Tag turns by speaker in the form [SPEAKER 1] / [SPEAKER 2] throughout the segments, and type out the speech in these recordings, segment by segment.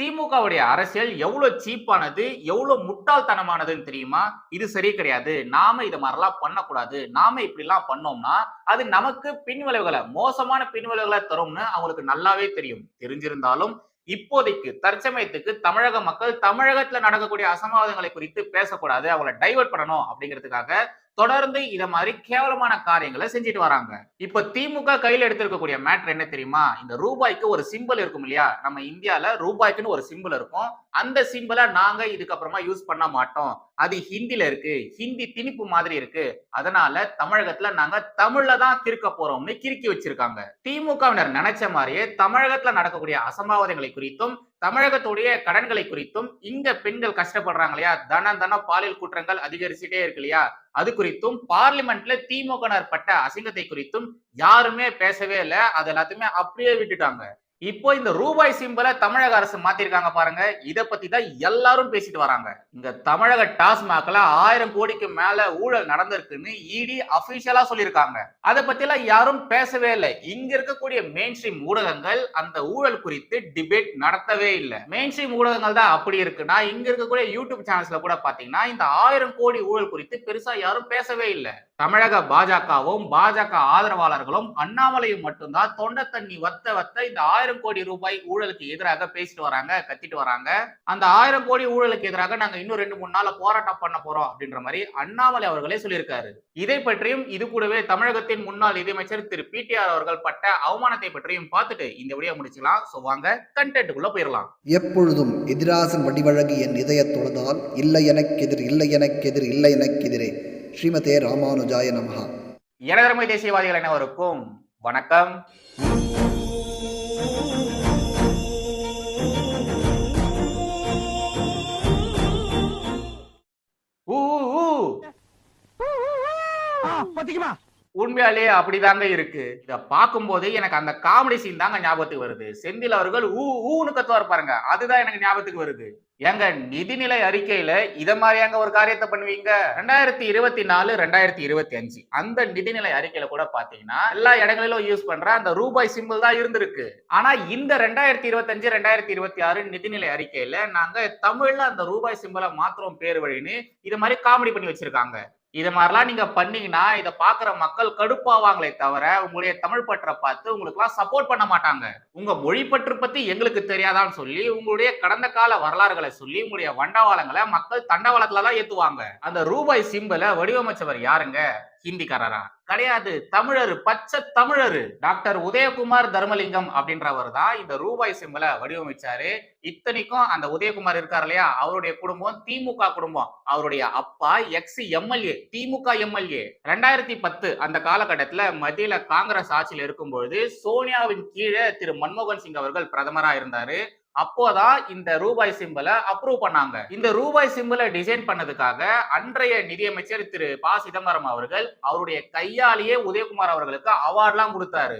[SPEAKER 1] திமுகவுடைய அரசியல் எவ்வளவு சீப்பானது எவ்வளவு முட்டாள்தனமானதுன்னு தெரியுமா? இது சரி கிடையாது. நாம இது மாதிரிலாம் பண்ணக்கூடாது. நாம இப்படி எல்லாம் பண்ணோம்னா அது நமக்கு பின்விளைவுகளை மோசமான பின்விளைவுகளை தரும்னு அவங்களுக்கு நல்லாவே தெரியும். தெரிஞ்சிருந்தாலும் இப்போதைக்கு தற்சமயத்துக்கு தமிழக மக்கள் தமிழகத்துல நடக்கக்கூடிய அசம்பாவிதங்களை குறித்து பேசக்கூடாது. அவங்களை டைவர்ட் பண்ணணும் அப்படிங்கிறதுக்காக தொடர்ந்து இத மாதிரி கேவலமான காரியங்களை செஞ்சுட்டு வராங்க. இப்ப திமுக கையில எடுத்திருக்கக்கூடிய மேட்ரு என்ன தெரியுமா? இந்த ரூபாய்க்கு ஒரு சிம்பிள் இருக்கும் இல்லையா? நம்ம இந்தியால ரூபாய்க்குன்னு ஒரு சிம்பிள் இருக்கும். அந்த சிம்பிளை நாங்க இதுக்கப்புறமா யூஸ் பண்ண மாட்டோம். அது ஹிந்தில இருக்கு. ஹிந்தி திணிப்பு மாதிரி இருக்கு. அதனால தமிழகத்துல நாங்க தமிழ்ல தான் கிறுக்க போறோம்னு கிறுக்கி வச்சிருக்காங்க. திமுகவினர் நினைச்ச மாதிரியே தமிழகத்துல நடக்கக்கூடிய அசம்பாவிதங்களை குறித்தும் தமிழகத்துடைய கடன்களை குறித்தும் இங்க பெண்கள் கஷ்டப்படுறாங்க இல்லையா? தன தன பாலியல் குற்றங்கள் அதிகரிச்சுட்டே இருக்கு இல்லையா? அது குறித்தும் பார்லிமெண்ட்ல திமுகனர் பட்ட அசிங்கத்தை குறித்தும் யாருமே பேசவே இல்லை. அது எல்லாத்தையுமே அப்படியே விட்டுட்டாங்க. இப்போ இந்த ரூபாய் சிம்பிளை தமிழக அரசு மாத்திருக்காங்க பாருங்க. இதை பத்தி தான் எல்லாரும் பேசிட்டு வராங்க. இங்க தமிழக டாஸ்மாக்ல ஆயிரம் கோடிக்கு மேல ஊழல் நடந்திருக்குன்னு இடி அபிஷியலா சொல்லியிருக்காங்க. அதை பத்தி எல்லாம் யாரும் பேசவே இல்லை. இங்க இருக்கக்கூடிய மெயின் ஸ்ட்ரீம் ஊடகங்கள் அந்த ஊழல் குறித்து டிபேட் நடத்தவே இல்லை. மெயின் ஸ்ட்ரீம் ஊடகங்கள் தான் அப்படி இருக்குன்னா இங்க இருக்கக்கூடிய யூடியூப் சேனல்ஸ்ல கூட பாத்தீங்கன்னா இந்த ஆயிரம் கோடி ஊழல் குறித்து பெருசா யாரும் பேசவே இல்லை. தமிழக பாஜகவும் பாஜக ஆதரவாளர்களும் அண்ணாமலையும் மட்டும்தான் தொண்டை தண்ணி வத்த வத்த இந்த ஆயிரம் கோடி ரூபாய் ஊழலுக்கு எதிராக பேசிட்டு வராங்க கத்திட்டு வராங்க. அந்த ஆயிரம் கோடி ஊழலுக்கு எதிராக நாங்க இன்னும் ரெண்டு மூணு நாள் போராட்டம் பண்ண போறோம் அப்படின்ற மாதிரி அண்ணாமலை அவர்களே சொல்லியிருக்காரு. இதை பற்றியும் இது கூடவே தமிழகத்தின் முன்னாள் நிதியமைச்சர் திரு பிடிஆர் அவர்கள் பட்ட அவமானத்தை பற்றியும் பார்த்துட்டு இந்த வீடியோ முடிச்சுக்கலாம். சோ வாங்க கண்டென்ட்டுக்குள்ள போயிடலாம்
[SPEAKER 2] எப்பொழுதும் எதிராசன் வடிவழகு என் இதயத் தொழுதால் இல்லை எனக்கெதிர் இல்லை எனக்கெதிர் இல்லை எனக்கெதிரே ஸ்ரீமதே ராமானுஜாய நமஹா.
[SPEAKER 1] எனதரமை தேசியவாதிகள் அனைவருக்கும் வணக்கம். ஊ.
[SPEAKER 3] பத்திக்குமா?
[SPEAKER 1] உண்மையாலேயே அப்படிதாங்க இருக்கு. இதை பார்க்கும்போது எனக்கு அந்த காமெடி சீன் தாங்க ஞாபகத்துக்கு வருது. செந்தில் அவர்கள் ஊ ஊன்னு கத்துவார் பாருங்க. அதுதான் எனக்கு ஞாபகத்துக்கு வருது. எங்க நிதிநிலை அறிக்கையில இத மாதிரியாங்க ஒரு காரியத்தை பண்ணுவீங்க? ரெண்டாயிரத்தி இருபத்தி நாலு ரெண்டாயிரத்தி இருபத்தி அஞ்சு. அந்த நிதிநிலை அறிக்கையில கூட பாத்தீங்கன்னா எல்லா இடங்களிலும் யூஸ் பண்ற அந்த ரூபாய் சிம்பிள் தான் இருந்திருக்கு. ஆனா இந்த ரெண்டாயிரத்தி இருபத்தஞ்சு ரெண்டாயிரத்தி இருபத்தி ஆறு நிதிநிலை அறிக்கையில நாங்க தமிழ்ல அந்த ரூபாய் சிம்பிளை மாத்திரம் பேர் வழின்னு இது மாதிரி காமெடி பண்ணி வச்சிருக்காங்க. இது மாதிரிலாம் நீங்க பண்ணீங்கன்னா இதை பாக்குற மக்கள் கடுப்பாவாங்களே தவிர உங்களுடைய தமிழ் பற்றை பார்த்து உங்களுக்குலாம் சப்போர்ட் பண்ண மாட்டாங்க. உங்க மொழி பற்று பத்தி எங்களுக்கு தெரியாதான்னு சொல்லி உங்களுடைய கடந்த கால வரலாறுகளை சொல்லி உங்களுடைய வண்டவாளங்களை மக்கள் தண்டவாளத்துல தான் ஏத்துவாங்க. அந்த ரூபாய் சிம்பிளை வடிவமைச்சவர் யாருங்க? ஹிந்திக்காரரா? கிடையாது. தமிழர் பச்சை தமிழரு. டாக்டர் உதயகுமார் தர்மலிங்கம் அப்படின்றவர் தான் இந்த ரூபாய் சிம்பிளை வடிவமைச்சாரு. இத்தனைக்கும் அந்த உதயகுமார் இருக்கார் இல்லையா? அவருடைய குடும்பம் திமுக குடும்பம். அவருடைய அப்பா எக்ஸ் எம்எல்ஏ திமுக எம்எல்ஏ ரெண்டாயிரத்தி பத்து அந்த காலகட்டத்துல மத்தியில காங்கிரஸ் ஆட்சியில் இருக்கும்பொழுது சோனியாவின் கீழே திரு மன்மோகன் சிங் அவர்கள் பிரதமரா இருந்தாரு. அப்போதான் இந்த ரூபாய் சிம்பிளை அப்ரூவ் பண்ணாங்க. இந்த ரூபாய் சிம்பிளை டிசைன் பண்ணதுக்காக அன்றைய நிதியமைச்சர் திரு ப. சிதம்பரம் அவர்கள் அவருடைய கையாலேயே உதயகுமார் அவர்களுக்கு அவார்ட்லாம் கொடுத்தாரு.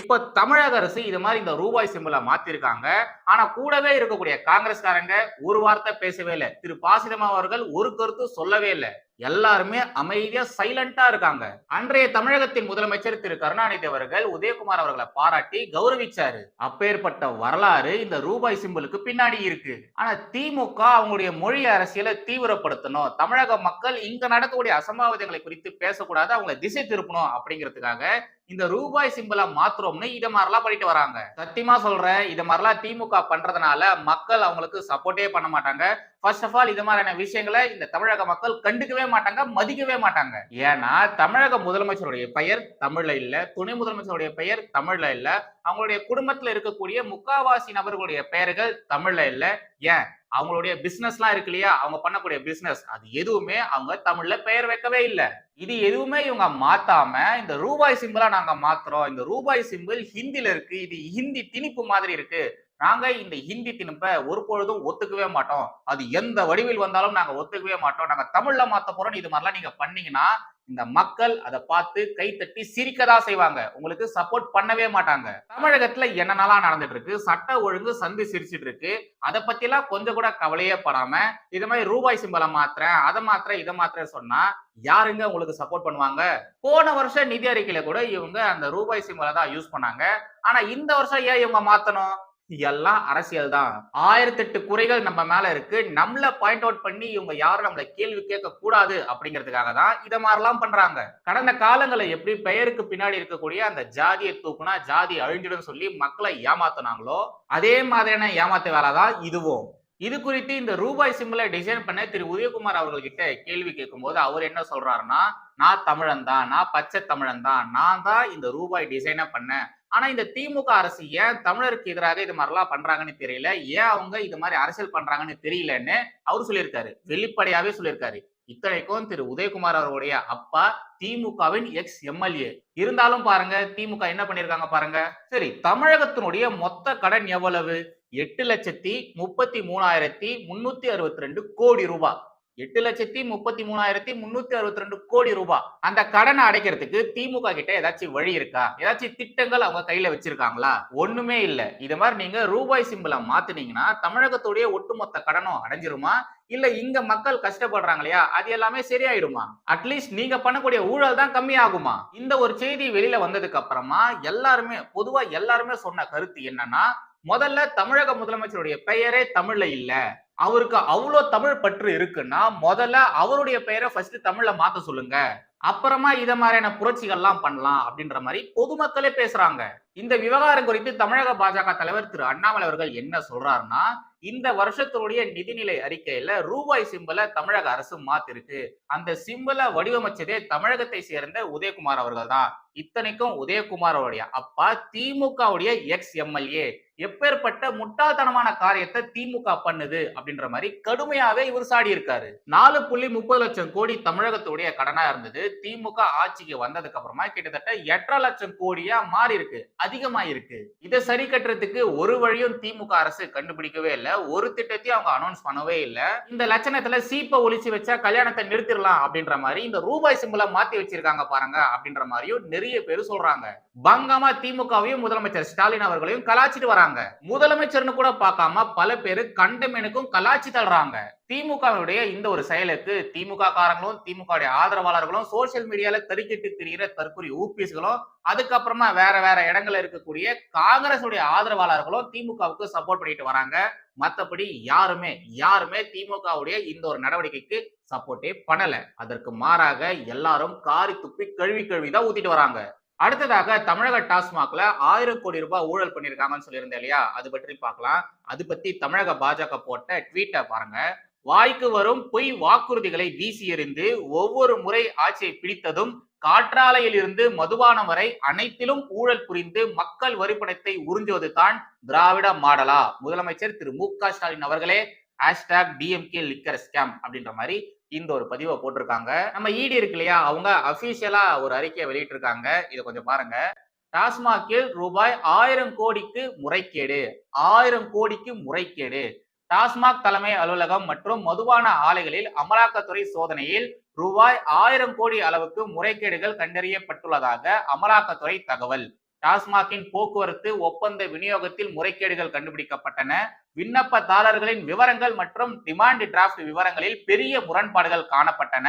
[SPEAKER 1] இப்போ தமிழக அரசு இது மாதிரி இந்த ரூபாய் சிம்பிளை மாத்திருக்காங்க. ஆனா கூடவே இருக்கக்கூடிய காங்கிரஸ்காரங்க ஒரு வார்த்தை பேசவே இல்லை. திரு பாசிதமா அவர்கள் ஒரு கருத்து சொல்லவே இல்லை. எல்லாருமே அமைதியா சைலண்டா இருக்காங்க. அன்றைய தமிழகத்தின் முதலமைச்சர் திரு. கருணாநிதி அவர்கள் உதயகுமார் அவர்களை பாராட்டி கௌரவிச்சாரு. அப்பேற்பட்ட வரலாறு இந்த ரூபாய் சிம்பிளுக்கு பின்னாடி இருக்கு. ஆனா திமுக அவங்களுடைய மொழி அரசியலை தீவிரப்படுத்தணும். தமிழக மக்கள் இங்க நடக்கக்கூடிய அசம்பாவிதங்களை குறித்து பேசக்கூடாது. அவங்களை திசை திருப்பணும் அப்படிங்கிறதுக்காக இந்த ரூபாய் சிம்பிளை மாத்துறோம்னு இதை மாதிரிலாம் பண்ணிட்டு வராங்க. சத்தியமா சொல்றேன் இதை மாதிரிலாம் திமுக பண்றதுனால மக்கள் அவங்களுக்கு சப்போர்ட்டே பண்ண மாட்டாங்க. ஃபர்ஸ்ட் ஆஃப் ஆல் இது மாதிரியான விஷயங்களை இந்த தமிழக மக்கள் கண்டுக்கவே மாட்டாங்க மதிக்கவே மாட்டாங்க. ஏன்னா தமிழக முதலமைச்சருடைய பெயர் தமிழ்ல இல்ல துணை முதலமைச்சருடைய பெயர் தமிழ்ல இல்ல. அவங்களுடைய குடும்பத்துல இருக்கக்கூடிய முக்காவாசி நபர்களுடைய பெயர்கள் தமிழ்ல இல்ல. ஏன்? அவங்களுடைய பிசினஸ்லாம் இருக்கு இல்லையா? அவங்க பண்ணக்கூடிய பிசினஸ் அது எதுவுமே அவங்க தமிழ்ல பெயர் வைக்கவே இல்லை. இது எதுவுமே இவங்க மாத்தாம இந்த ரூபாய் சிம்பிளா நாங்க மாத்துறோம். இந்த ரூபாய் சிம்பிள் ஹிந்தில இருக்கு. இது ஹிந்தி திணிப்பு மாதிரி இருக்கு. நாங்க இந்த ஹிந்தி திணிப்பை ஒரு பொழுதும் ஒத்துக்கவே மாட்டோம். அது எந்த வடிவில் வந்தாலும் நாங்க ஒத்துக்கவே மாட்டோம். நாங்க தமிழ்ல மாத்த போறோம் இது மாதிரிலாம் நீங்க பண்ணீங்கன்னா இந்த மக்கள் அதை பார்த்து கைத்தட்டி சிரிக்கதா செய்வாங்க. உங்களுக்கு சப்போர்ட் பண்ணவே மாட்டாங்க. தமிழகத்துல என்னென்னலாம் நடந்துட்டு இருக்கு சட்ட ஒழுங்கு சந்தி சிரிச்சிட்டு இருக்கு அதை பத்தி எல்லாம் கொஞ்சம் கூட கவலையே படாம இது மாதிரி ரூபாய் சிம்பலை மாத்திரேன் அதை மாத்திர இதை மாத்திர சொன்னா யாருங்க உங்களுக்கு சப்போர்ட் பண்ணுவாங்க? போன வருஷம் நிதி அறிக்கையில கூட இவங்க அந்த ரூபாய் சிம்பலை தான் யூஸ் பண்ணாங்க. ஆனா இந்த வருஷம் ஏன் இவங்க மாத்தணும்? எல்லாம் அரசியல் தான். ஆயிரத்தி எட்டு குறைகள் நம்ம மேல இருக்கு. நம்மள பாயிண்ட் அவுட் பண்ணி இவங்க யாரும் நம்மள கேள்வி கேட்க கூடாது அப்படிங்கிறதுக்காக தான் இதை மாதிரிலாம் பண்றாங்க. கடந்த காலங்களில் எப்படி பெயருக்கு பின்னாடி இருக்கக்கூடிய அந்த ஜாதியை தூக்குனா ஜாதி அழிஞ்சிடும் சொல்லி மக்களை ஏமாத்தினாங்களோ அதே மாதிரியான ஏமாத்து வேலை தான் இதுவும். இது குறித்து இந்த ரூபாய் சிம்பிளை டிசைன் பண்ண திரு உதயகுமார் அவர்கள்கிட்ட கேள்வி கேட்கும்போது அவர் என்ன சொல்றாருன்னா நான் தமிழன் தான். நான் பச்சை தமிழன் தான். நான் தான் இந்த ரூபாய் டிசைனை பண்ணேன். ஆனா இந்த திமுக அரசு ஏன் தமிழருக்கு எதிராக இது மாதிரிலாம் பண்றாங்கன்னு தெரியல? ஏன் அவங்க இது மாதிரி அரசியல் பண்றாங்கன்னு தெரியலன்னு அவர் சொல்லியிருக்காரு. வெளிப்படையாவே சொல்லியிருக்காரு. இத்தனைக்கும் திரு. உதயகுமார் அவருடைய அப்பா திமுகவின் எக்ஸ் எம்எல்ஏ இருந்தாலும் பாருங்க திமுக என்ன பண்ணிருக்காங்க பாருங்க? சரி தமிழகத்தினுடைய மொத்த கடன் எவ்வளவு? எட்டு லட்சத்தி முப்பத்தி மூணாயிரத்தி முன்னூத்தி அறுபத்தி ரெண்டு கோடி ரூபாய். எட்டு லட்சத்தி முப்பத்தி மூணாயிரத்தி முன்னூத்தி அறுபத்தி ரெண்டு கோடி ரூபாய் அந்த கடனை அடைக்கிறதுக்கு திமுக கிட்ட ஏதாச்சும் வழி இருக்கா? ஏதாச்சும் திட்டங்கள் அவங்க கையில வச்சிருக்காங்களா? ஒண்ணுமே இல்ல. இது மாதிரி நீங்க ரூபாய் சிம்பிளை மாத்தினீங்கன்னா தமிழகத்துடைய ஒட்டுமொத்த கடனும் அடைஞ்சிருமா? இல்ல இங்க மக்கள் கஷ்டப்படுறாங்க இல்லையா அது எல்லாமே சரியாயிடுமா? அட்லீஸ்ட் நீங்க பண்ணக்கூடிய ஊழல் தான் கம்மியாகுமா? இந்த ஒரு செய்தி வெளியில வந்ததுக்கு அப்புறமா எல்லாருமே பொதுவா எல்லாருமே சொன்ன கருத்து என்னன்னா முதல்ல தமிழக முதலமைச்சருடைய பெயரே தமிழ்ல இல்ல. அவருக்கு அவ்வளோ தமிழ் பற்று இருக்குன்னா முதல்ல அவருடைய பெயரை ஃபர்ஸ்ட் தமிழ்ல மாத்த சொல்லுங்க. அப்புறமா இத மாதிரியான புரட்சிகள்லாம் பண்ணலாம் அப்படின்ற மாதிரி பொதுமக்களே பேசுறாங்க. இந்த விவகாரம் குறித்து தமிழக பாஜக தலைவர் திரு அண்ணாமலை அவர்கள் என்ன சொல்றாருன்னா இந்த வருஷத்தினுடைய நிதிநிலை அறிக்கையில ரூபாய் சிம்பலை தமிழக அரசு மாத்திருக்கு. அந்த சிம்பலை வடிவமைச்சதே தமிழகத்தை சேர்ந்த உதயகுமார் அவர்கள் தான் இத்தனைக்கும் உதயகுமார் அப்பா திமுகவுடைய எக்ஸ் எம்எல்ஏ எப்பேற்பட்ட முட்டாள்தனமான காரியத்தை திமுக பண்ணுது அப்படின்ற மாதிரி கடுமையாவே இவர் சாடி இருக்காரு நாலு புள்ளி முப்பது லட்சம் கோடி தமிழகத்துடைய கடனா இருந்தது. திமுக ஆட்சிக்கு வந்ததுக்கு அப்புறமா கிட்டத்தட்ட எட்டரை லட்சம் கோடியா மாறி இருக்கு அதிகமா இருக்கு இதை சரி கட்டுறதுக்கு ஒரு வழியும் திமுக அரசு கண்டுபிடிக்கவே இல்லை. ஒரு திட்டத்தையும் அவங்க அனௌன்ஸ் பண்ணவே இல்லை. இந்த லட்சணத்துல சீப்பை ஒழிச்சு வச்சா கல்யாணத்தை நிறுத்திடலாம் அப்படின்ற மாதிரி இந்த ரூபாய் சிம்பிளை மாத்தி வச்சிருக்காங்க பாருங்க அப்படின்ற மாதிரியும் நிறைய பேர் சொல்றாங்க. பங்கமா திமுகவையும் முதலமைச்சர் ஸ்டாலின் அவர்களையும் கலாச்சிட்டு வராங்க. முதலமைச்சர்னு கூட பார்க்காம பல பேர் கண்டமேனுக்கும் கலாச்சி தள்ளுறாங்க. திமுகவினுடைய இந்த ஒரு செயலுக்கு திமுக காரங்களும் திமுக ஆதரவாளர்களும் சோசியல் மீடியால தறிக்கிட்டு திரிகிற தற்கொலை ஊபிஸ்களும் அதுக்கப்புறமா வேற வேற இடங்கள்ல இருக்கக்கூடிய காங்கிரஸ் உடைய ஆதரவாளர்களும் திமுகவுக்கு சப்போர்ட் பண்ணிட்டு வராங்க. மத்தபடி யாருமே யாருமே திமுகவுடைய இந்த ஒரு நடவடிக்கைக்கு சப்போர்ட்டே பண்ணல. அதற்கு மாறாக எல்லாரும் காரி துப்பி கழுவி கழுவி தான் ஊத்திட்டு வராங்க. அடுத்ததாக தமிழக டாஸ்மாக்ல ஆயிரம் கோடி ரூபாய் ஊழல் பண்ணிருக்காங்கன்னு சொல்லியிருந்தேன் இல்லையா? அது பற்றி பார்க்கலாம். அது பத்தி தமிழக பாஜக போட்ட ட்வீட்டை பாருங்க. வாய்க்கு வரும் பொய் வாக்குறுதிகளை வீசி எறிந்து ஒவ்வொரு முறை ஆட்சியை பிடித்ததும் காற்றாலையில் இருந்து மதுபானம் வரை அனைத்திலும் ஊழல் புரிந்து மக்கள் வரிப்பணத்தை உறிஞ்சுவது தான் திராவிட மாடலா. முதலமைச்சர் திரு மு க ஸ்டாலின் அவர்களே ஹேஷ்டாக் டிஎம்கே லிக்கர் ஸ்கேம் அப்படின்ற மாதிரி இந்த ஒரு பதிவை போட்டிருக்காங்க. நம்ம இடி இருக்கு இல்லையா? அவங்க அபிஷியலா ஒரு அறிக்கையை வெளியிட்டிருக்காங்க. இதை கொஞ்சம் பாருங்க. டாஸ்மாகில் ரூபாய் ஆயிரம் கோடிக்கு முறைகேடு. ஆயிரம் கோடிக்கு முறைகேடு. டாஸ்மாக் தலைமை அலுவலகம் மற்றும் மதுபான ஆலைகளில் அமலாக்கத்துறை சோதனையில் ரூபாய் ஆயிரம் கோடி அளவுக்கு முறைகேடுகள் கண்டறியப்பட்டுள்ளதாக அமலாக்கத்துறை தகவல். டாஸ்மாகின் போக்குவரத்து ஒப்பந்த விநியோகத்தில் முறைகேடுகள் கண்டுபிடிக்கப்பட்டன. விண்ணப்பதாரர்களின் விவரங்கள் மற்றும் டிமாண்ட் டிராஃப்ட் விவரங்களில் பெரிய முரண்பாடுகள் காணப்பட்டன.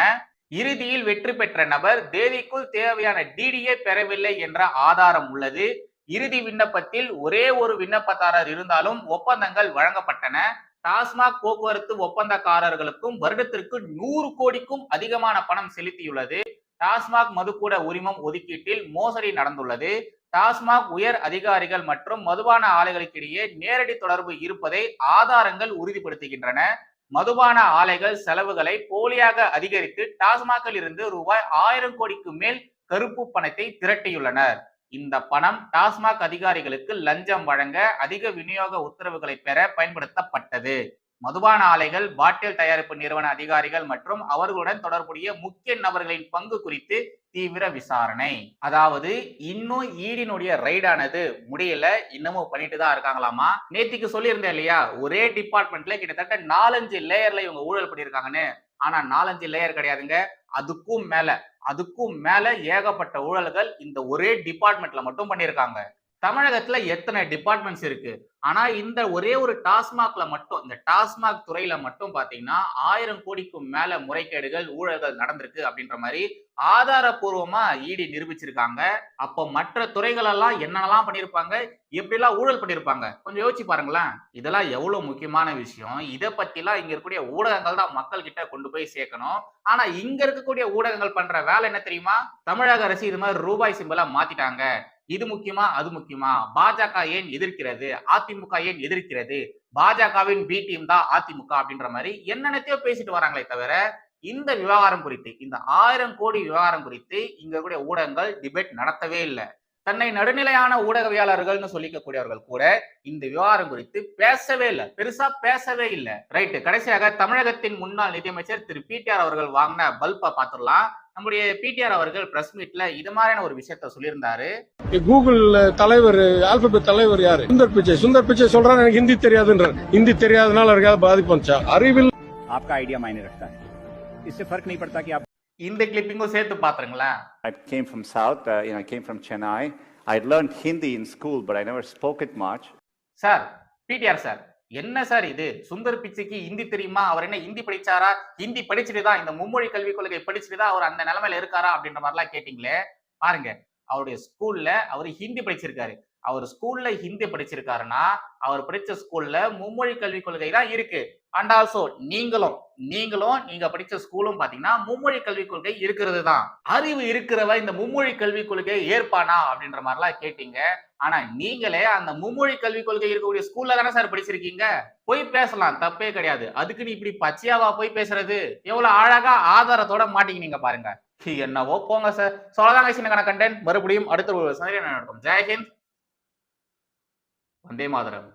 [SPEAKER 1] இறுதியில் வெற்றி பெற்ற நபர் தேதிக்குள் தேவையான டிடிஏ பெறவில்லை என்ற ஆதாரம் உள்ளது. இறுதி விண்ணப்பத்தில் ஒரே ஒரு விண்ணப்பதாரர் இருந்தாலும் ஒப்பந்தங்கள் வழங்கப்பட்டன. டாஸ்மாக் போக்குவரத்து ஒப்பந்தக்காரர்களுக்கும் வருடத்திற்கு நூறு கோடிக்கும் அதிகமான பணம் செலுத்தியுள்ளது. டாஸ்மாக் மதுக்கூட உரிமம் ஒதுக்கீட்டில் மோசடி நடந்துள்ளது. டாஸ்மாக் உயர் அதிகாரிகள் மற்றும் மதுபான ஆலைகளுக்கிடையே நேரடி தொடர்பு இருப்பதை ஆதாரங்கள் உறுதிப்படுத்துகின்றன. மதுபான ஆலைகள் செலவுகளை போலியாக அதிகரித்து டாஸ்மாகில் இருந்து ரூபாய் ஆயிரம் கோடிக்கு மேல் கருப்பு பணத்தை திரட்டியுள்ளனர். இந்த பணம் டாஸ்மாக் அதிகாரிகளுக்கு லஞ்சம் வழங்க அதிக விநியோக உத்தரவுகளை பெற பயன்படுத்தப்பட்டது. மதுபான ஆலைகள் பாட்டில் தயாரிப்பு நிறுவன அதிகாரிகள் மற்றும் அவர்களுடன் தொடர்புடைய முக்கிய நபர்களின் பங்கு குறித்து தீவிர விசாரணை. அதாவது இன்னும் ஈடினுடைய ரைடானது முடியல. இன்னமும் பண்ணிட்டு தான் இருக்காங்களாமா? நேத்திக்கு சொல்லியிருந்தேன் இல்லையா? ஒரே டிபார்ட்மெண்ட்ல கிட்டத்தட்ட நாலஞ்சு லேயர்ல இவங்க ஊழல் பண்ணியிருக்காங்கன்னு. ஆனா நாலஞ்சு லேயர் கிடையாதுங்க. அதுக்கும் மேல. அதுக்கும் மேல ஏகப்பட்ட ஊழல்கள் இந்த ஒரே டிபார்ட்மெண்ட்ல மட்டும் பண்ணியிருக்காங்க தமிழகத்துல எத்தனை டிபார்ட்மெண்ட்ஸ் இருக்கு? ஆனா இந்த ஒரே ஒரு டாஸ்மாக்ல மட்டும் இந்த டாஸ்மாக் துறையில மட்டும் பாத்தீங்கன்னா ஆயிரம் கோடிக்கும் மேல முறைகேடுகள் ஊழல்கள் நடந்திருக்கு அப்படின்ற மாதிரி ஆதாரபூர்வமா இடி நிரூபிச்சிருக்காங்க. அப்போ மற்ற துறைகள் எல்லாம் என்னென்னலாம் பண்ணிருப்பாங்க? எப்படிலாம் ஊழல் பண்ணிருப்பாங்க? கொஞ்சம் யோசிச்சு பாருங்களேன். இதெல்லாம் எவ்வளவு முக்கியமான விஷயம். இதை பத்திலாம் இங்க இருக்கக்கூடிய ஊடகங்கள் தான் மக்கள் கிட்ட கொண்டு போய் சேர்க்கணும். ஆனா இங்க இருக்கக்கூடிய ஊடகங்கள் பண்ற வேலை என்ன தெரியுமா? தமிழக அரசு இது மாதிரி ரூபாய் சிம்பிளா மாத்திட்டாங்க. இது முக்கியமா அது முக்கியமா? பாஜக ஏன் எதிர்க்கிறது? அதிமுக ஏன் எதிர்க்கிறது? பாஜகவின் பி டீம் தான் அதிமுக அப்படின்ற மாதிரி என்னென்னத்தையோ பேசிட்டு வராங்களே தவிர இந்த விவகாரம் குறித்து இந்த ஆயிரம் கோடி விவகாரம் குறித்து இங்க கூடிய ஊடகங்கள் டிபேட் நடத்தவே இல்லை. தன்னை நடுநிலையான ஊடகவியலாளர்கள்னு சொல்லிக்கக்கூடியவர்கள் கூட இந்த விவகாரம் குறித்து பேசவே இல்லை. பெருசா பேசவே இல்லை. ரைட்டு கடைசியாக தமிழகத்தின் முன்னாள் நிதியமைச்சர் திரு பிடிஆர் அவர்கள் வாங்கின பல்பை பார்த்துடலாம். நம்முடைய பிடிஆர் அவர்கள் பிரஸ் மீட்ல இது மாதிரியான ஒரு விஷயத்த சொல்லியிருந்தாரு
[SPEAKER 3] கூகுள் தலைவர் ஆல்பபெட் தலைவர் யாரு சுந்தர் பிச்சை சுந்தர் பிச்சை சொல்றாரு எனக்கு ஹிந்தி தெரியாதுன்றார் ஹிந்தி தெரியாதனால இருக்காது பாதிப்பு வந்துச்சா அறிவில்
[SPEAKER 4] आपका आइडिया मायने रखता है इससे फर्क नहीं पड़ता कि आप
[SPEAKER 1] இந்த கிளிப்பிங்கும் சேர்த்து பாத்துருங்களேன்
[SPEAKER 4] I came from South, uh, you know, I came from Chennai. I learned Hindi in school, but I never spoke it much.
[SPEAKER 1] Sir PTR sir என்ன சார் இது? சுந்தர் பிச்சைக்கு ஹிந்தி தெரியுமா? அவர் என்ன ஹிந்தி படிச்சாரா? ஹிந்தி படிச்சுட்டு தான் இந்த மும்மொழி கல்விக் கொள்கை படிச்சுட்டு தான் அவர் அந்த நிலைமையில இருக்காரா அப்படின்ற மாதிரிலாம் கேட்டீங்களே? பாருங்க. அவருடைய ஸ்கூல்ல அவர் ஹிந்தி படிச்சிருக்காரு. அவர் ஸ்கூல்ல ஹிந்தி படிச்சிருக்காருன்னா அவர் படிச்ச ஸ்கூல்ல மும்மொழி கல்விக் கொள்கை தான் இருக்கு. அண்ட் ஆல்சோ நீங்களும் நீங்களும் நீங்க படிச்ச ஸ்கூலும் பாத்தீங்கன்னா மும்மொழி கல்விக் கொள்கை இருக்கிறது தான். அறிவு இருக்கிறவ இந்த மும்மொழி கல்விக் கொள்கையை ஏற்பானா அப்படின்ற மாதிரிலாம் கேட்டீங்க. ஆனா நீங்களே அந்த மும்மொழி கல்விக் கொள்கை இருக்கக்கூடிய ஸ்கூல்ல தானே சார் படிச்சிருக்கீங்க? போய் பேசலாம் தப்பே கிடையாது. அதுக்கு நீ இப்படி பச்சையாவா போய் பேசுறது? எவ்வளவு அழகா ஆதாரத்தோட மாட்டிக்கினீங்க பாருங்க. என்னவோ போங்க சார் சொல்லதாங்க சின்ன கண்டென்ட் மறுபடியும் அடுத்த ஒரு சந்திரன் நடக்கும் ஜெயஹிந்த் வந்தே மாதரம்.